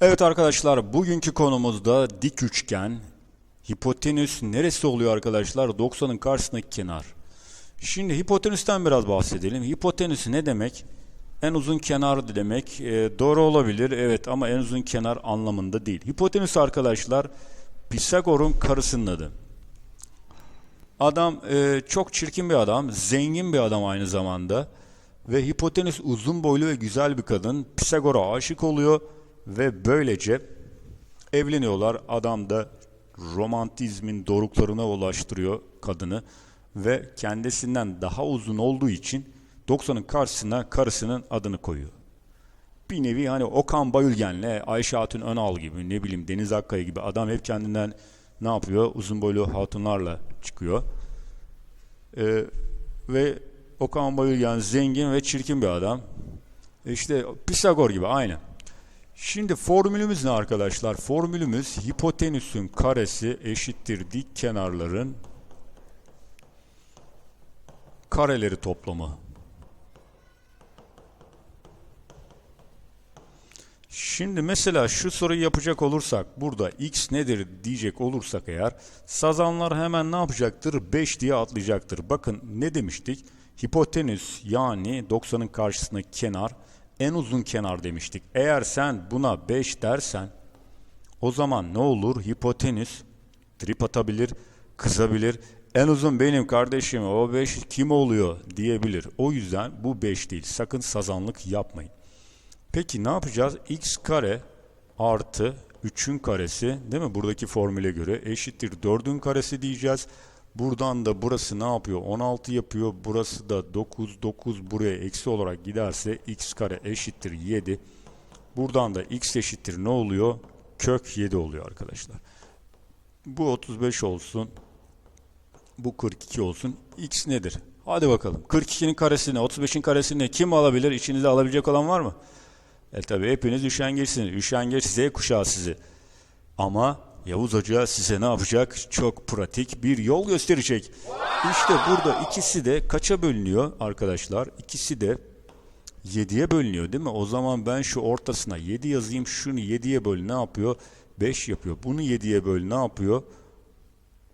Evet arkadaşlar bugünkü konumuzda dik üçgen. Hipotenüs neresi oluyor arkadaşlar? 90'ın karşısındaki kenar. Şimdi hipotenüsten biraz bahsedelim. Hipotenüs ne demek? En uzun kenar demek. E, doğru olabilir evet ama en uzun kenar anlamında değil. Hipotenüs arkadaşlar Pisagor'un karısının adı. Adam e, çok çirkin bir adam, zengin bir adam aynı zamanda. Ve hipotenüs uzun boylu ve güzel bir kadın. Pisagor'a aşık oluyor ve böylece evleniyorlar. Adam da romantizmin doruklarına ulaştırıyor kadını ve kendisinden daha uzun olduğu için 90'ın karşısına karısının adını koyuyor. Bir nevi hani Okan Bayülgen'le Ayşe Hatun Önal gibi ne bileyim Deniz Akkaya gibi adam hep kendinden ne yapıyor? Uzun boylu hatunlarla çıkıyor. Ee, ve Okan Bayülgen zengin ve çirkin bir adam. İşte Pisagor gibi aynı. Şimdi formülümüz ne arkadaşlar? Formülümüz hipotenüsün karesi eşittir dik kenarların kareleri toplamı. Şimdi mesela şu soruyu yapacak olursak burada x nedir diyecek olursak eğer sazanlar hemen ne yapacaktır? 5 diye atlayacaktır. Bakın ne demiştik? Hipotenüs yani 90'ın karşısındaki kenar en uzun kenar demiştik. Eğer sen buna 5 dersen o zaman ne olur? Hipotenüs trip atabilir, kızabilir. En uzun benim kardeşim o 5 kim oluyor diyebilir. O yüzden bu 5 değil. Sakın sazanlık yapmayın. Peki ne yapacağız? x kare artı 3'ün karesi değil mi? Buradaki formüle göre eşittir 4'ün karesi diyeceğiz. Buradan da burası ne yapıyor? 16 yapıyor. Burası da 9. 9 buraya eksi olarak giderse x kare eşittir 7. Buradan da x eşittir ne oluyor? Kök 7 oluyor arkadaşlar. Bu 35 olsun. Bu 42 olsun. X nedir? Hadi bakalım. 42'nin karesini, 35'in karesini kim alabilir? İçinizde alabilecek olan var mı? E tabi hepiniz üşengeçsiniz. Üşengeç Z kuşağı sizi. Ama Yavuz Hoca size ne yapacak? Çok pratik bir yol gösterecek. İşte burada ikisi de kaça bölünüyor arkadaşlar? İkisi de 7'ye bölünüyor değil mi? O zaman ben şu ortasına 7 yazayım. Şunu 7'ye böl ne yapıyor? 5 yapıyor. Bunu 7'ye böl ne yapıyor?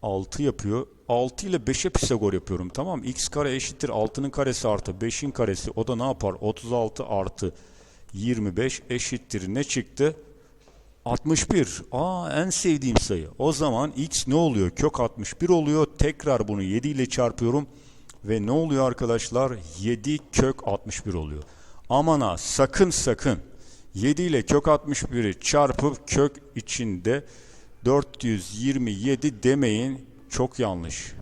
6 yapıyor. 6 ile 5'e Pisagor yapıyorum. Tamam? X kare eşittir 6'nın karesi artı 5'in karesi. O da ne yapar? 36 artı 25 eşittir. Ne çıktı? 61. Aa en sevdiğim sayı. O zaman x ne oluyor? Kök 61 oluyor. Tekrar bunu 7 ile çarpıyorum. Ve ne oluyor arkadaşlar? 7 kök 61 oluyor. Aman ha sakın sakın 7 ile kök 61'i çarpıp kök içinde 427 demeyin. Çok yanlış.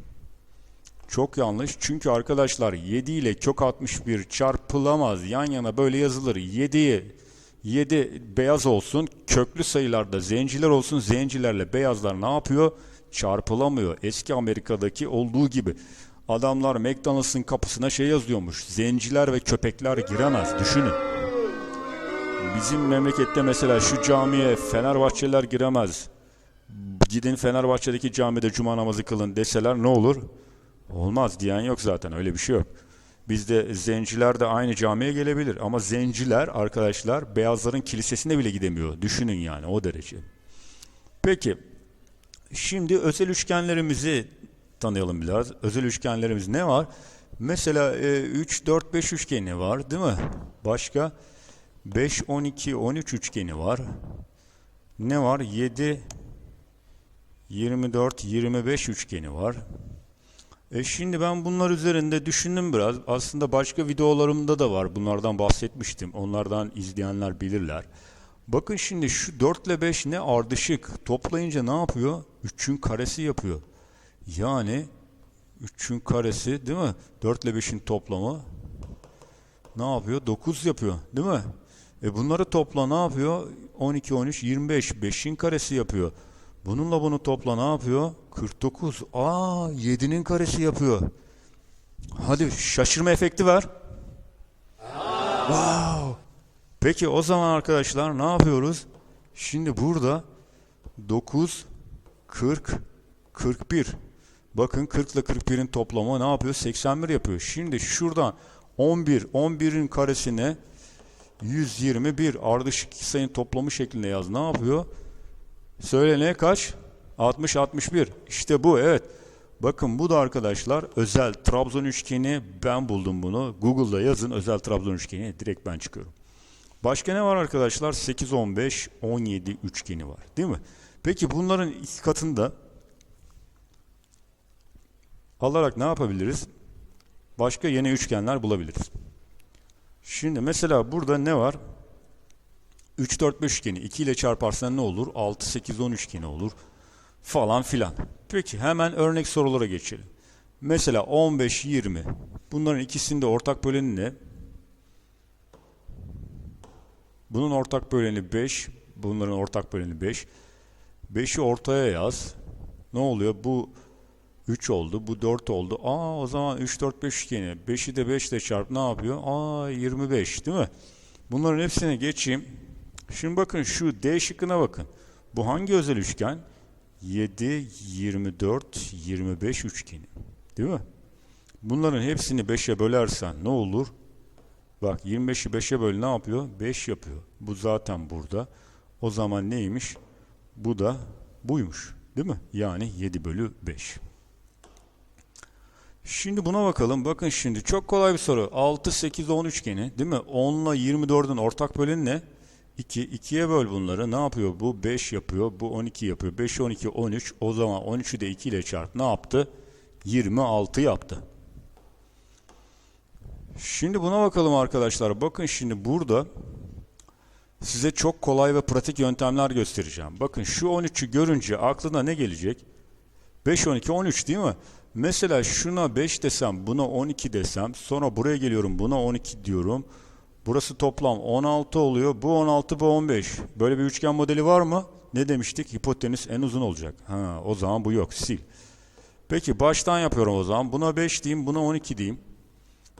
Çok yanlış. Çünkü arkadaşlar 7 ile kök 61 çarpılamaz. Yan yana böyle yazılır. 7'ye 7 beyaz olsun. Köklü sayılarda zenciler olsun. Zencilerle beyazlar ne yapıyor? Çarpılamıyor. Eski Amerika'daki olduğu gibi. Adamlar McDonald's'ın kapısına şey yazıyormuş. Zenciler ve köpekler giremez. Düşünün. Bizim memlekette mesela şu camiye Fenerbahçeliler giremez. Gidin Fenerbahçe'deki camide cuma namazı kılın deseler ne olur? Olmaz diyen yok zaten öyle bir şey yok. Bizde zenciler de aynı camiye gelebilir ama zenciler arkadaşlar beyazların kilisesine bile gidemiyor. Düşünün yani o derece. Peki şimdi özel üçgenlerimizi tanıyalım biraz. Özel üçgenlerimiz ne var? Mesela e, 3 4 5 üçgeni var değil mi? Başka 5 12 13 üçgeni var. Ne var? 7 24 25 üçgeni var. E şimdi ben bunlar üzerinde düşündüm biraz. Aslında başka videolarımda da var. Bunlardan bahsetmiştim. Onlardan izleyenler bilirler. Bakın şimdi şu 4 ile 5 ne ardışık. Toplayınca ne yapıyor? 3'ün karesi yapıyor. Yani 3'ün karesi değil mi? 4 ile 5'in toplamı ne yapıyor? 9 yapıyor değil mi? E bunları topla ne yapıyor? 12, 13, 25. 5'in karesi yapıyor. Bununla bunu topla ne yapıyor? 49. Aa 7'nin karesi yapıyor. Hadi şaşırma efekti ver. Wow. Peki o zaman arkadaşlar ne yapıyoruz? Şimdi burada 9, 40, 41. Bakın 40 ile 41'in toplamı ne yapıyor? 81 yapıyor. Şimdi şuradan 11, 11'in karesine 121 ardışık sayının toplamı şeklinde yaz. Ne yapıyor? Söyle ne kaç? 60 61. İşte bu evet. Bakın bu da arkadaşlar özel Trabzon üçgeni ben buldum bunu. Google'da yazın özel Trabzon üçgeni direkt ben çıkıyorum. Başka ne var arkadaşlar? 8 15 17 üçgeni var. Değil mi? Peki bunların iki katında alarak ne yapabiliriz? Başka yeni üçgenler bulabiliriz. Şimdi mesela burada ne var? 3 4 5 üçgeni 2 ile çarparsan ne olur? 6 8 10 üçgeni olur falan filan. Peki hemen örnek sorulara geçelim. Mesela 15 20. Bunların ikisinde ortak böleni ne? Bunun ortak böleni 5, bunların ortak böleni 5. 5'i ortaya yaz. Ne oluyor? Bu 3 oldu, bu 4 oldu. Aa o zaman 3 4 5 üçgeni. 5'i de 5 ile çarp ne yapıyor? Aa 25 değil mi? Bunların hepsine geçeyim. Şimdi bakın şu D şıkkına bakın. Bu hangi özel üçgen? 7 24 25 üçgeni. Değil mi? Bunların hepsini 5'e bölersen ne olur? Bak 25'i 5'e böl ne yapıyor? 5 yapıyor. Bu zaten burada. O zaman neymiş? Bu da buymuş. Değil mi? Yani 7 bölü 5. Şimdi buna bakalım. Bakın şimdi çok kolay bir soru. 6, 8, 10 üçgeni değil mi? 10 ile 24'ün ortak böleni ne? 2. 2'ye böl bunları. Ne yapıyor bu? 5 yapıyor. Bu 12 yapıyor. 5, 12, 13. O zaman 13'ü de 2 ile çarp. Ne yaptı? 26 yaptı. Şimdi buna bakalım arkadaşlar. Bakın şimdi burada size çok kolay ve pratik yöntemler göstereceğim. Bakın şu 13'ü görünce aklına ne gelecek? 5, 12, 13 değil mi? Mesela şuna 5 desem, buna 12 desem, sonra buraya geliyorum, buna 12 diyorum. Burası toplam 16 oluyor. Bu 16, bu 15. Böyle bir üçgen modeli var mı? Ne demiştik? Hipotenüs en uzun olacak. Ha, o zaman bu yok. Sil. Peki baştan yapıyorum o zaman. Buna 5 diyeyim, buna 12 diyeyim.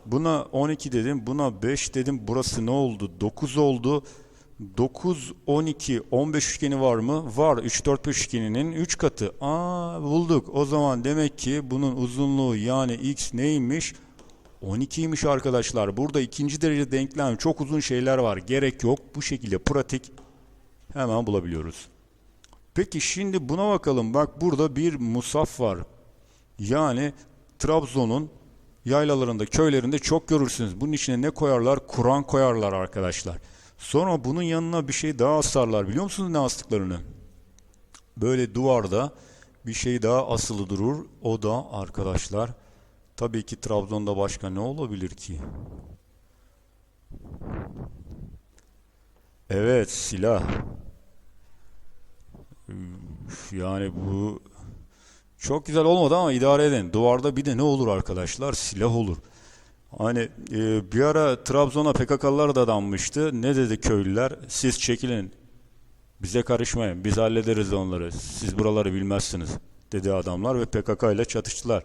Buna 12 dedim, buna 5 dedim. Burası ne oldu? 9 oldu. 9, 12, 15 üçgeni var mı? Var. 3, 4, 5 üçgeninin 3 katı. Aa bulduk. O zaman demek ki bunun uzunluğu yani x neymiş? 12'ymiş arkadaşlar. Burada ikinci derece denklem çok uzun şeyler var. Gerek yok. Bu şekilde pratik hemen bulabiliyoruz. Peki şimdi buna bakalım. Bak burada bir musaf var. Yani Trabzon'un yaylalarında, köylerinde çok görürsünüz. Bunun içine ne koyarlar? Kur'an koyarlar arkadaşlar. Sonra bunun yanına bir şey daha asarlar. Biliyor musunuz ne astıklarını? Böyle duvarda bir şey daha asılı durur. O da arkadaşlar tabii ki Trabzon'da başka ne olabilir ki? Evet silah. Yani bu çok güzel olmadı ama idare edin. Duvarda bir de ne olur arkadaşlar? Silah olur. Hani e, bir ara Trabzon'a PKK'lılar da danmıştı. Ne dedi köylüler? Siz çekilin. Bize karışmayın. Biz hallederiz onları. Siz buraları bilmezsiniz. Dedi adamlar ve PKK ile çatıştılar.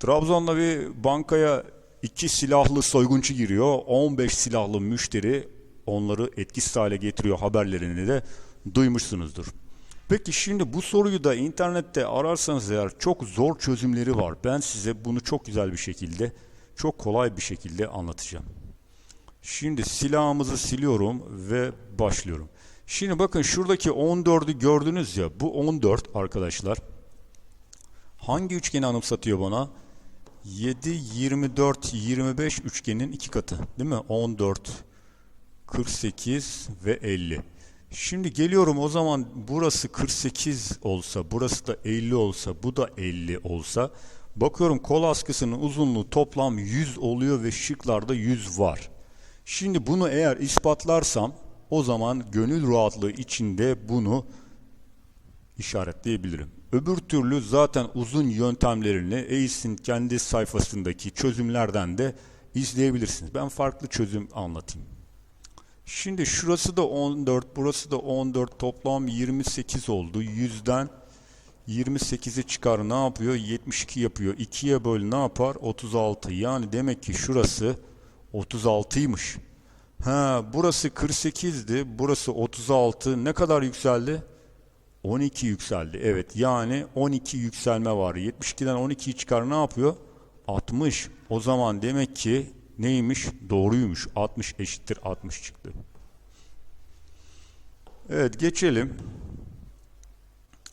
Trabzon'da bir bankaya iki silahlı soyguncu giriyor. 15 silahlı müşteri onları etkisiz hale getiriyor haberlerini de duymuşsunuzdur. Peki şimdi bu soruyu da internette ararsanız eğer çok zor çözümleri var. Ben size bunu çok güzel bir şekilde, çok kolay bir şekilde anlatacağım. Şimdi silahımızı siliyorum ve başlıyorum. Şimdi bakın şuradaki 14'ü gördünüz ya bu 14 arkadaşlar. Hangi üçgeni anımsatıyor bana? 7, 24, 25 üçgenin iki katı değil mi? 14, 48 ve 50. Şimdi geliyorum o zaman burası 48 olsa, burası da 50 olsa, bu da 50 olsa bakıyorum kol askısının uzunluğu toplam 100 oluyor ve şıklarda 100 var. Şimdi bunu eğer ispatlarsam o zaman gönül rahatlığı içinde bunu işaretleyebilirim. Öbür türlü zaten uzun yöntemlerini ACE'in kendi sayfasındaki çözümlerden de izleyebilirsiniz. Ben farklı çözüm anlatayım. Şimdi şurası da 14, burası da 14, toplam 28 oldu. 100'den 28'i çıkar ne yapıyor? 72 yapıyor. 2'ye böl ne yapar? 36. Yani demek ki şurası 36'ymış. Ha, burası 48'di. Burası 36. Ne kadar yükseldi? 12 yükseldi. Evet yani 12 yükselme var. 72'den 12'yi çıkar ne yapıyor? 60. O zaman demek ki neymiş? Doğruymuş. 60 eşittir 60 çıktı. Evet geçelim.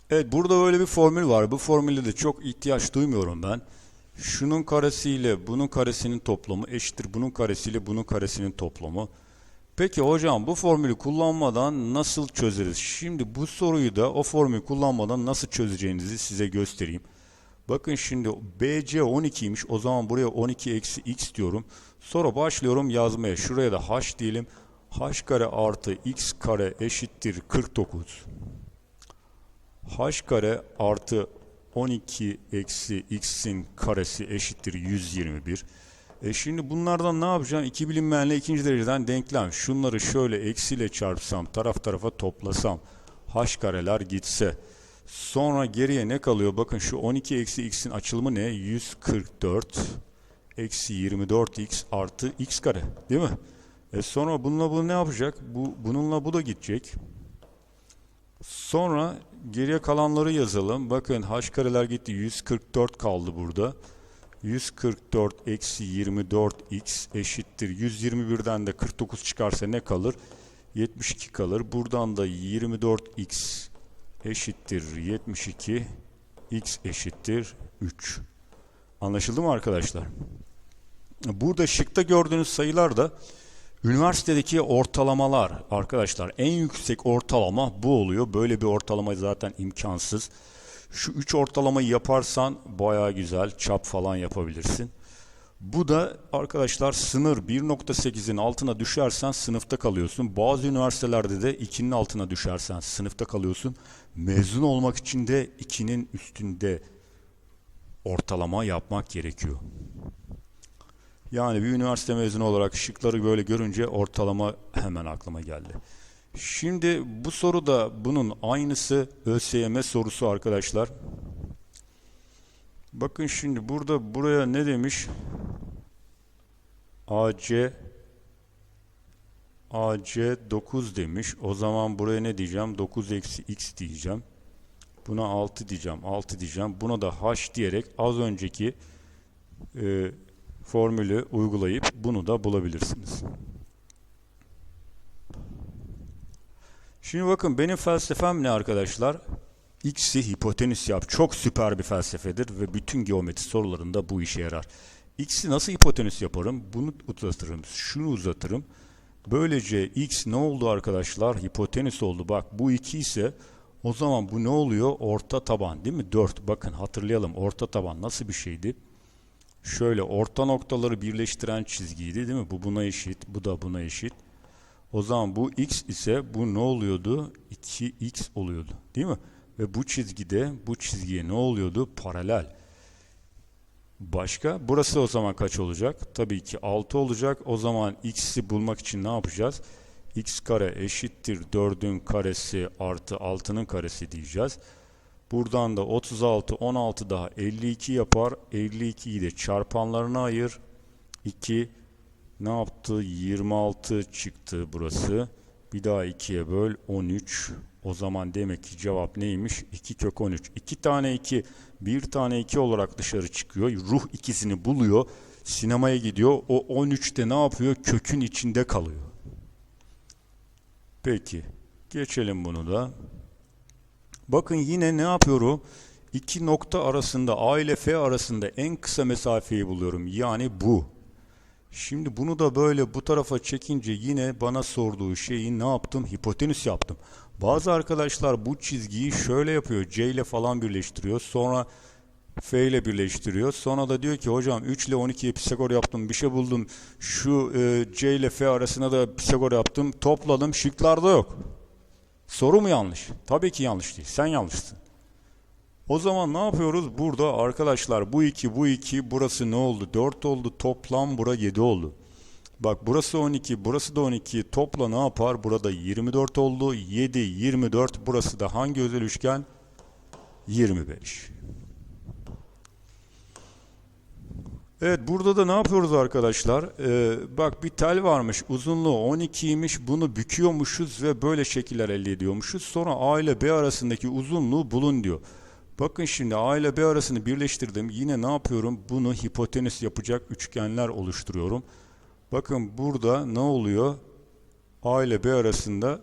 Evet burada böyle bir formül var. Bu formüle de çok ihtiyaç duymuyorum ben. Şunun karesiyle bunun karesinin toplamı eşittir bunun karesiyle bunun karesinin toplamı. Peki hocam bu formülü kullanmadan nasıl çözeriz? Şimdi bu soruyu da o formülü kullanmadan nasıl çözeceğinizi size göstereyim. Bakın şimdi BC 12'ymiş. O zaman buraya 12 eksi x diyorum. Sonra başlıyorum yazmaya. Şuraya da h diyelim. h kare artı x kare eşittir 49. h kare artı 12 eksi x'in karesi eşittir 121. E şimdi bunlardan ne yapacağım? İki bilinmeyenle ikinci dereceden denklem. Şunları şöyle eksiyle çarpsam, taraf tarafa toplasam, h kareler gitse. Sonra geriye ne kalıyor? Bakın şu 12 eksi x'in açılımı ne? 144 eksi 24x artı x kare. Değil mi? E sonra bununla bu ne yapacak? Bu, bununla bu da gidecek. Sonra geriye kalanları yazalım. Bakın h kareler gitti. 144 kaldı burada. 144 eksi 24x eşittir. 121'den de 49 çıkarsa ne kalır? 72 kalır. Buradan da 24x eşittir 72 x eşittir 3. Anlaşıldı mı arkadaşlar? Burada şıkta gördüğünüz sayılar da üniversitedeki ortalamalar arkadaşlar. En yüksek ortalama bu oluyor. Böyle bir ortalama zaten imkansız. Şu 3 ortalamayı yaparsan baya güzel çap falan yapabilirsin. Bu da arkadaşlar sınır 1.8'in altına düşersen sınıfta kalıyorsun. Bazı üniversitelerde de 2'nin altına düşersen sınıfta kalıyorsun. Mezun olmak için de 2'nin üstünde ortalama yapmak gerekiyor. Yani bir üniversite mezunu olarak şıkları böyle görünce ortalama hemen aklıma geldi. Şimdi bu soru da bunun aynısı ÖSYM sorusu arkadaşlar. Bakın şimdi burada buraya ne demiş? AC AC 9 demiş. O zaman buraya ne diyeceğim? 9 eksi x diyeceğim. Buna 6 diyeceğim. 6 diyeceğim. Buna da h diyerek az önceki e, formülü uygulayıp bunu da bulabilirsiniz. Şimdi bakın benim felsefem ne arkadaşlar? X'i hipotenüs yap. Çok süper bir felsefedir ve bütün geometri sorularında bu işe yarar. X'i nasıl hipotenüs yaparım? Bunu uzatırım. Şunu uzatırım. Böylece X ne oldu arkadaşlar? Hipotenüs oldu. Bak bu 2 ise o zaman bu ne oluyor? Orta taban değil mi? 4. Bakın hatırlayalım. Orta taban nasıl bir şeydi? Şöyle orta noktaları birleştiren çizgiydi değil mi? Bu buna eşit. Bu da buna eşit. O zaman bu x ise bu ne oluyordu? 2x oluyordu. Değil mi? Ve bu çizgide bu çizgiye ne oluyordu? Paralel. Başka? Burası o zaman kaç olacak? Tabii ki 6 olacak. O zaman x'i bulmak için ne yapacağız? x kare eşittir 4'ün karesi artı 6'nın karesi diyeceğiz. Buradan da 36, 16 daha 52 yapar. 52'yi de çarpanlarına ayır. 2 ne yaptı? 26 çıktı burası. Bir daha 2'ye böl 13. O zaman demek ki cevap neymiş? 2 kök 13. 2 tane 2, 1 tane 2 olarak dışarı çıkıyor. Ruh ikisini buluyor. Sinemaya gidiyor. O 13'te ne yapıyor? Kökün içinde kalıyor. Peki. Geçelim bunu da. Bakın yine ne yapıyorum? İki nokta arasında A ile F arasında en kısa mesafeyi buluyorum. Yani bu. Şimdi bunu da böyle bu tarafa çekince yine bana sorduğu şeyi ne yaptım? Hipotenüs yaptım. Bazı arkadaşlar bu çizgiyi şöyle yapıyor. C ile falan birleştiriyor. Sonra F ile birleştiriyor. Sonra da diyor ki hocam 3 ile 12'ye Pisagor yaptım. Bir şey buldum. Şu e, C ile F arasına da Pisagor yaptım. Topladım. Şıklarda yok. Soru mu yanlış? Tabii ki yanlış değil. Sen yanlışsın. O zaman ne yapıyoruz? Burada arkadaşlar bu 2, bu 2, burası ne oldu? 4 oldu. Toplam bura 7 oldu. Bak burası 12, burası da 12. Topla ne yapar? Burada 24 oldu. 7, 24. Burası da hangi özel üçgen? 25. Evet burada da ne yapıyoruz arkadaşlar? Ee, bak bir tel varmış uzunluğu 12'ymiş bunu büküyormuşuz ve böyle şekiller elde ediyormuşuz. Sonra A ile B arasındaki uzunluğu bulun diyor. Bakın şimdi A ile B arasını birleştirdim. Yine ne yapıyorum? Bunu hipotenüs yapacak üçgenler oluşturuyorum. Bakın burada ne oluyor? A ile B arasında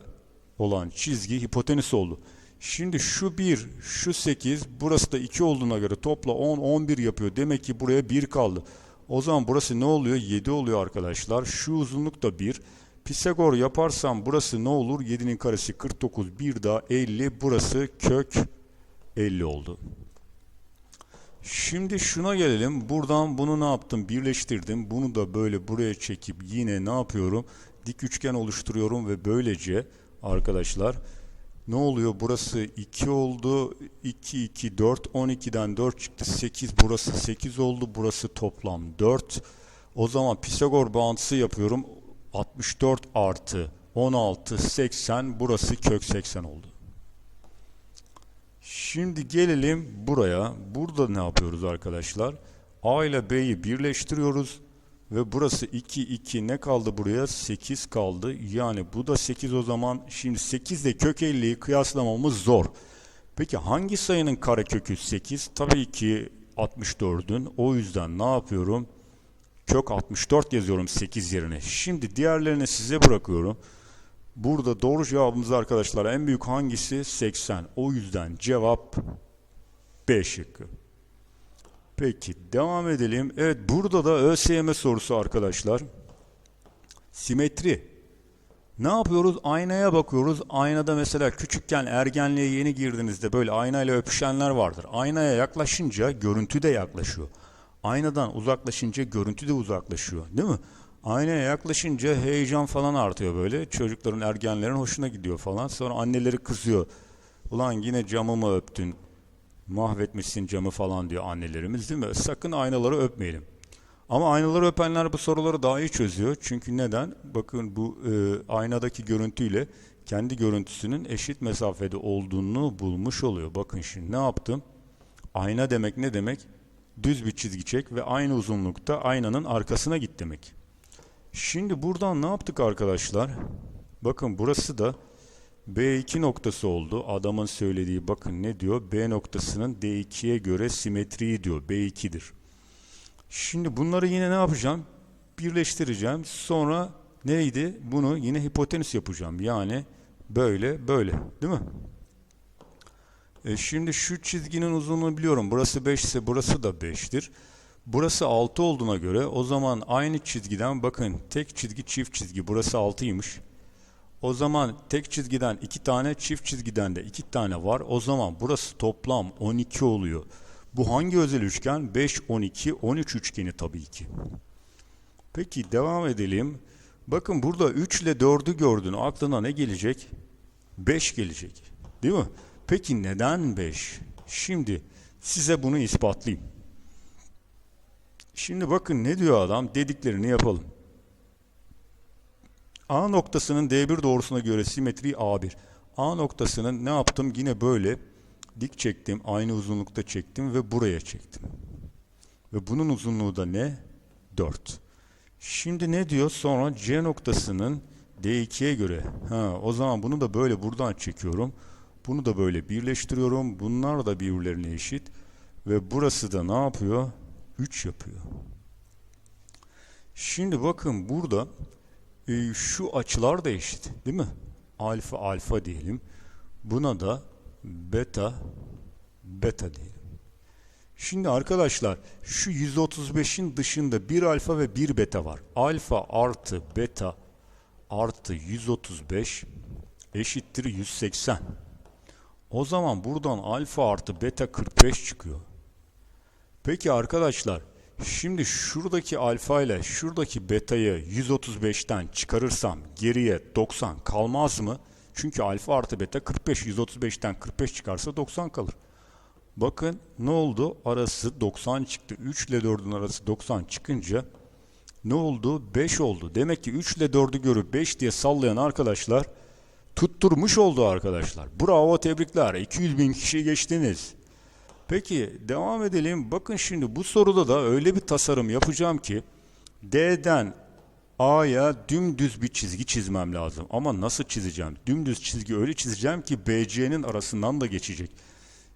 olan çizgi hipotenüs oldu. Şimdi şu 1, şu 8, burası da 2 olduğuna göre topla 10, 11 yapıyor. Demek ki buraya 1 kaldı. O zaman burası ne oluyor? 7 oluyor arkadaşlar. Şu uzunluk da 1. Pisagor yaparsam burası ne olur? 7'nin karesi 49, 1 daha 50. Burası kök 50 oldu. Şimdi şuna gelelim. Buradan bunu ne yaptım? Birleştirdim. Bunu da böyle buraya çekip yine ne yapıyorum? Dik üçgen oluşturuyorum ve böylece arkadaşlar ne oluyor? Burası 2 oldu. 2, 2, 4. 12'den 4 çıktı. 8. Burası 8 oldu. Burası toplam 4. O zaman Pisagor bağıntısı yapıyorum. 64 artı 16, 80. Burası kök 80 oldu. Şimdi gelelim buraya. Burada ne yapıyoruz arkadaşlar? A ile B'yi birleştiriyoruz. Ve burası 2, 2 ne kaldı buraya? 8 kaldı. Yani bu da 8 o zaman. Şimdi 8 ile kök 50'yi kıyaslamamız zor. Peki hangi sayının karekökü 8? Tabii ki 64'ün. O yüzden ne yapıyorum? Kök 64 yazıyorum 8 yerine. Şimdi diğerlerini size bırakıyorum. Burada doğru cevabımız arkadaşlar en büyük hangisi? 80. O yüzden cevap B şıkkı. Peki devam edelim. Evet burada da ÖSYM sorusu arkadaşlar. Simetri. Ne yapıyoruz? Aynaya bakıyoruz. Aynada mesela küçükken ergenliğe yeni girdiğinizde böyle aynayla öpüşenler vardır. Aynaya yaklaşınca görüntü de yaklaşıyor. Aynadan uzaklaşınca görüntü de uzaklaşıyor. Değil mi? Aynaya yaklaşınca heyecan falan artıyor böyle. Çocukların, ergenlerin hoşuna gidiyor falan. Sonra anneleri kızıyor. Ulan yine camımı öptün. Mahvetmişsin camı falan diyor annelerimiz değil mi? Sakın aynaları öpmeyelim. Ama aynaları öpenler bu soruları daha iyi çözüyor. Çünkü neden? Bakın bu e, aynadaki görüntüyle kendi görüntüsünün eşit mesafede olduğunu bulmuş oluyor. Bakın şimdi ne yaptım? Ayna demek ne demek? Düz bir çizgi çek ve aynı uzunlukta aynanın arkasına git demek. Şimdi buradan ne yaptık arkadaşlar? Bakın burası da B2 noktası oldu. Adamın söylediği bakın ne diyor? B noktasının D2'ye göre simetriği diyor. B2'dir. Şimdi bunları yine ne yapacağım? Birleştireceğim. Sonra neydi? Bunu yine hipotenüs yapacağım. Yani böyle böyle. Değil mi? E şimdi şu çizginin uzunluğunu biliyorum. Burası 5 ise burası da 5'tir. Burası 6 olduğuna göre o zaman aynı çizgiden bakın tek çizgi çift çizgi burası 6'ymış. O zaman tek çizgiden 2 tane çift çizgiden de 2 tane var. O zaman burası toplam 12 oluyor. Bu hangi özel üçgen? 5, 12, 13 üçgeni tabii ki. Peki devam edelim. Bakın burada 3 ile 4'ü gördün. Aklına ne gelecek? 5 gelecek. Değil mi? Peki neden 5? Şimdi size bunu ispatlayayım. Şimdi bakın ne diyor adam? Dediklerini yapalım. A noktasının D1 doğrusuna göre simetri A1. A noktasının ne yaptım? Yine böyle dik çektim. Aynı uzunlukta çektim ve buraya çektim. Ve bunun uzunluğu da ne? 4. Şimdi ne diyor? Sonra C noktasının D2'ye göre. Ha, o zaman bunu da böyle buradan çekiyorum. Bunu da böyle birleştiriyorum. Bunlar da birbirlerine eşit. Ve burası da ne yapıyor? 3 yapıyor. Şimdi bakın burada e, şu açılar da eşit değil mi? Alfa alfa diyelim. Buna da beta beta diyelim. Şimdi arkadaşlar şu 135'in dışında bir alfa ve bir beta var. Alfa artı beta artı 135 eşittir 180. O zaman buradan alfa artı beta 45 çıkıyor. Peki arkadaşlar şimdi şuradaki alfa ile şuradaki betayı 135'ten çıkarırsam geriye 90 kalmaz mı? Çünkü alfa artı beta 45 135'ten 45 çıkarsa 90 kalır. Bakın ne oldu? Arası 90 çıktı. 3 ile 4'ün arası 90 çıkınca ne oldu? 5 oldu. Demek ki 3 ile 4'ü görüp 5 diye sallayan arkadaşlar tutturmuş oldu arkadaşlar. Bravo tebrikler. 200 bin kişi geçtiniz. Peki devam edelim. Bakın şimdi bu soruda da öyle bir tasarım yapacağım ki D'den A'ya dümdüz bir çizgi çizmem lazım. Ama nasıl çizeceğim? Dümdüz çizgi öyle çizeceğim ki BC'nin arasından da geçecek.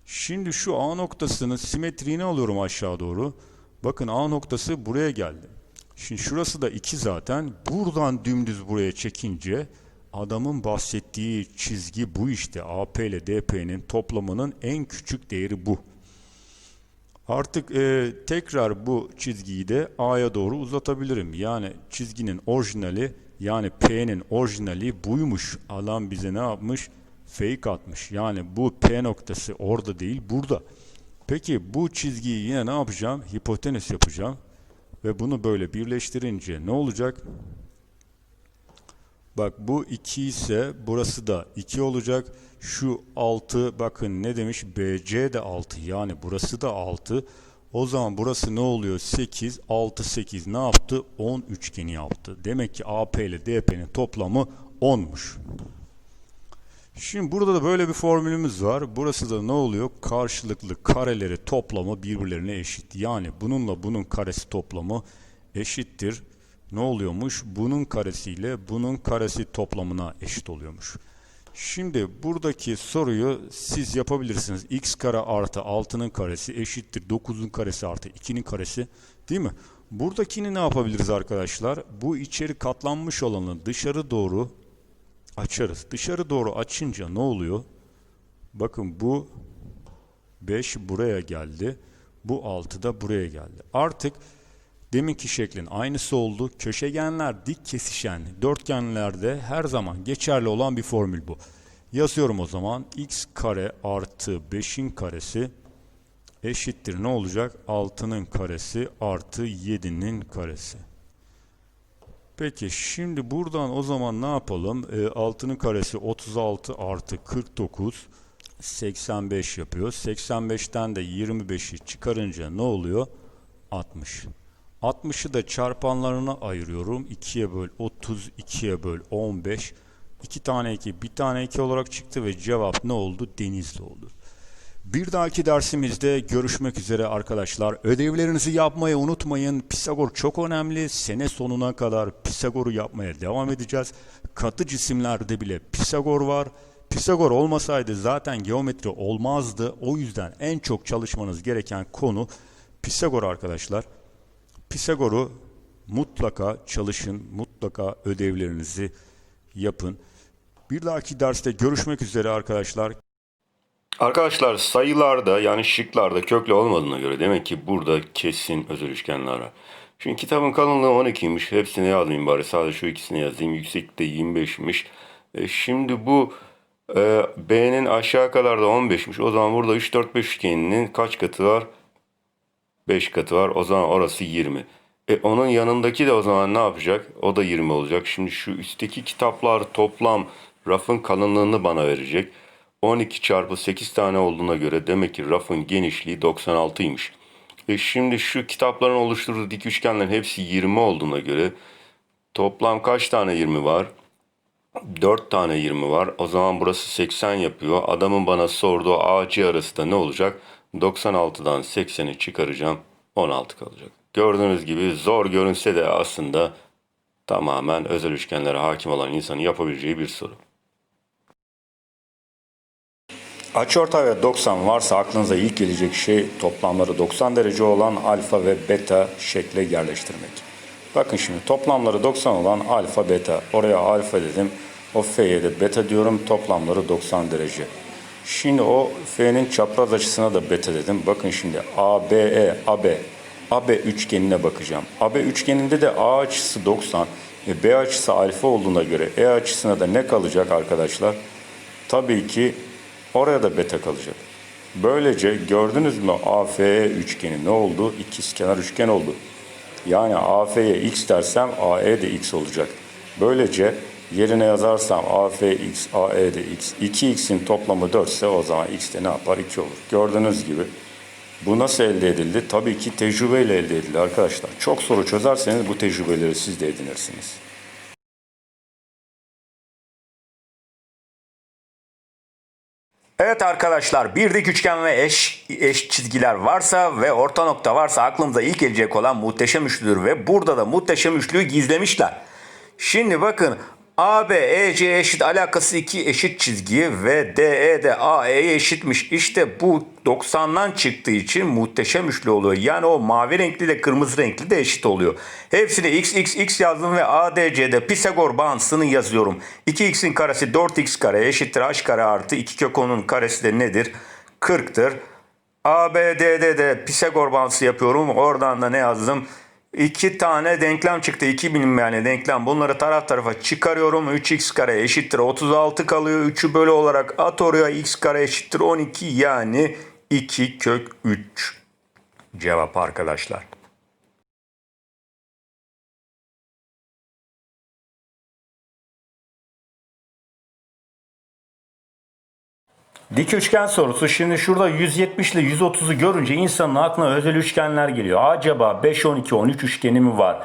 Şimdi şu A noktasının simetriğini alıyorum aşağı doğru. Bakın A noktası buraya geldi. Şimdi şurası da 2 zaten. Buradan dümdüz buraya çekince adamın bahsettiği çizgi bu işte. AP ile DP'nin toplamının en küçük değeri bu. Artık e, tekrar bu çizgiyi de A'ya doğru uzatabilirim. Yani çizginin orijinali yani P'nin orijinali buymuş. Adam bize ne yapmış? Fake atmış. Yani bu P noktası orada değil burada. Peki bu çizgiyi yine ne yapacağım? Hipotenüs yapacağım. Ve bunu böyle birleştirince ne olacak? Bak bu 2 ise burası da 2 olacak. Şu 6 bakın ne demiş? BC de 6 yani burası da 6. O zaman burası ne oluyor? 8, 6, 8 ne yaptı? 10 üçgeni yaptı. Demek ki AP ile DP'nin toplamı 10'muş. Şimdi burada da böyle bir formülümüz var. Burası da ne oluyor? Karşılıklı kareleri toplamı birbirlerine eşit. Yani bununla bunun karesi toplamı eşittir. Ne oluyormuş? Bunun karesiyle bunun karesi toplamına eşit oluyormuş. Şimdi buradaki soruyu siz yapabilirsiniz. x kare artı 6'nın karesi eşittir 9'un karesi artı 2'nin karesi değil mi? Buradakini ne yapabiliriz arkadaşlar? Bu içeri katlanmış olanı dışarı doğru açarız. Dışarı doğru açınca ne oluyor? Bakın bu 5 buraya geldi. Bu 6 da buraya geldi. Artık deminki şeklin aynısı oldu. Köşegenler dik kesişen dörtgenlerde her zaman geçerli olan bir formül bu. Yazıyorum o zaman. x kare artı 5'in karesi eşittir ne olacak? 6'nın karesi artı 7'nin karesi. Peki şimdi buradan o zaman ne yapalım? E, 6'nın karesi 36 artı 49 85 yapıyor. 85'ten de 25'i çıkarınca ne oluyor? 60. 60'ı da çarpanlarına ayırıyorum. 2'ye böl 30, 2'ye böl 15. 2 tane 2, 1 tane 2 olarak çıktı ve cevap ne oldu? Denizli oldu. Bir dahaki dersimizde görüşmek üzere arkadaşlar. Ödevlerinizi yapmayı unutmayın. Pisagor çok önemli. Sene sonuna kadar Pisagor'u yapmaya devam edeceğiz. Katı cisimlerde bile Pisagor var. Pisagor olmasaydı zaten geometri olmazdı. O yüzden en çok çalışmanız gereken konu Pisagor arkadaşlar. Pisagor'u mutlaka çalışın, mutlaka ödevlerinizi yapın. Bir dahaki derste görüşmek üzere arkadaşlar. Arkadaşlar sayılarda yani şıklarda köklü olmadığına göre demek ki burada kesin özel üçgenler var. Şimdi kitabın kalınlığı 12'ymiş. Hepsini yazmayayım bari. Sadece şu ikisini yazayım. Yükseklikte 25'miş. E, şimdi bu e, B'nin aşağı kadar da 15'miş. O zaman burada 3, 4, 5 üçgeninin kaç katı var? 5 katı var. O zaman orası 20. E onun yanındaki de o zaman ne yapacak? O da 20 olacak. Şimdi şu üstteki kitaplar toplam rafın kalınlığını bana verecek. 12 çarpı 8 tane olduğuna göre demek ki rafın genişliği 96'ymış. E şimdi şu kitapların oluşturduğu dik üçgenlerin hepsi 20 olduğuna göre toplam kaç tane 20 var? 4 tane 20 var. O zaman burası 80 yapıyor. Adamın bana sorduğu AC arası da ne olacak? 96'dan 80'i çıkaracağım. 16 kalacak. Gördüğünüz gibi zor görünse de aslında tamamen özel üçgenlere hakim olan insanın yapabileceği bir soru. Açıortay ve 90 varsa aklınıza ilk gelecek şey toplamları 90 derece olan alfa ve beta şekle yerleştirmek. Bakın şimdi toplamları 90 olan alfa beta. Oraya alfa dedim. O f'ye de beta diyorum. Toplamları 90 derece. Şimdi o f'nin çapraz açısına da beta dedim. Bakın şimdi ABE, AB. AB üçgenine bakacağım. AB üçgeninde de A açısı 90, e, B açısı alfa olduğuna göre E açısına da ne kalacak arkadaşlar? Tabii ki oraya da beta kalacak. Böylece gördünüz mü AFE üçgeni ne oldu? İkizkenar üçgen oldu. Yani AF'ye x dersem AE de x olacak. Böylece yerine yazarsam AFX, AE de x. 2x'in toplamı 4 ise o zaman x de ne yapar? 2 olur. Gördüğünüz gibi bu nasıl elde edildi? Tabii ki tecrübeyle elde edildi arkadaşlar. Çok soru çözerseniz bu tecrübeleri siz de edinirsiniz. Evet arkadaşlar bir dik üçgen ve eş, eş çizgiler varsa ve orta nokta varsa aklımıza ilk gelecek olan muhteşem üçlüdür ve burada da muhteşem üçlüyü gizlemişler. Şimdi bakın AB, EC eşit alakası iki eşit çizgi ve DE de AE'ye eşitmiş. İşte bu 90'dan çıktığı için muhteşem üçlü oluyor. Yani o mavi renkli de kırmızı renkli de eşit oluyor. Hepsini x x x yazdım ve ADC'de Pisagor bağıntısını yazıyorum. 2x'in karesi 4x kare eşittir h kare artı 2 kök 10'un karesi de nedir? 40'tır. ABD'de de Pisagor bağıntısı yapıyorum. Oradan da ne yazdım? İki tane denklem çıktı. İki bilinmeyen denklem. Bunları taraf tarafa çıkarıyorum. 3x kare eşittir 36 kalıyor. 3'ü bölü olarak at oraya x kare eşittir 12 yani 2 kök 3. Cevap arkadaşlar. Dik üçgen sorusu. Şimdi şurada 170 ile 130'u görünce insanın aklına özel üçgenler geliyor. Acaba 5, 12, 13 üçgeni mi var?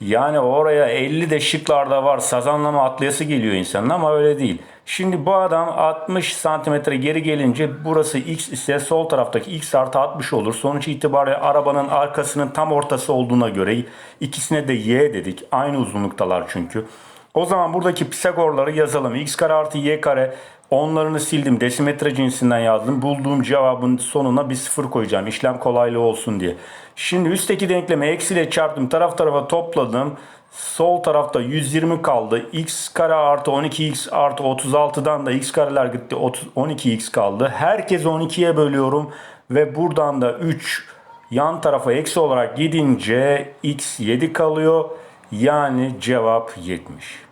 Yani oraya 50 de şıklarda var. Sazanlama atlayası geliyor insanın ama öyle değil. Şimdi bu adam 60 santimetre geri gelince burası x ise sol taraftaki x artı 60 olur. Sonuç itibariyle arabanın arkasının tam ortası olduğuna göre ikisine de y dedik. Aynı uzunluktalar çünkü. O zaman buradaki Pisagorları yazalım. x kare artı y kare onlarını sildim. Desimetre cinsinden yazdım. Bulduğum cevabın sonuna bir sıfır koyacağım. İşlem kolaylığı olsun diye. Şimdi üstteki denklemi eksiyle çarptım. Taraf tarafa topladım. Sol tarafta 120 kaldı. x kare artı 12x artı 36'dan da x kareler gitti. 30, 12x kaldı. Herkes 12'ye bölüyorum. Ve buradan da 3 yan tarafa eksi olarak gidince x 7 kalıyor. Yani cevap 70.